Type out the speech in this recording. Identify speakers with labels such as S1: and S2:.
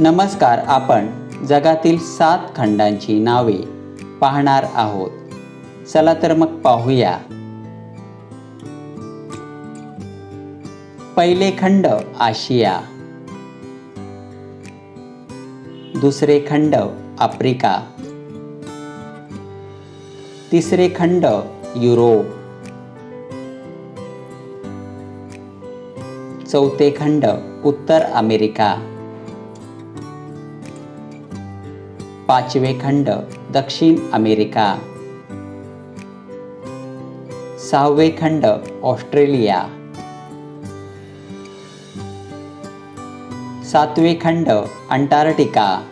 S1: नमस्कार आपण जगातील सात खंडांची नावे पाहणार आहोत. चला तर मग पाहूया. पहिले खंड आशिया. दुसरे खंड आफ्रिका. तिसरे खंड युरोप. चौथे खंड उत्तर अमेरिका. पाचवे खंड दक्षिण अमेरिका. सहावे खंड ऑस्ट्रेलिया. सातवे खंड अंटार्क्टिका.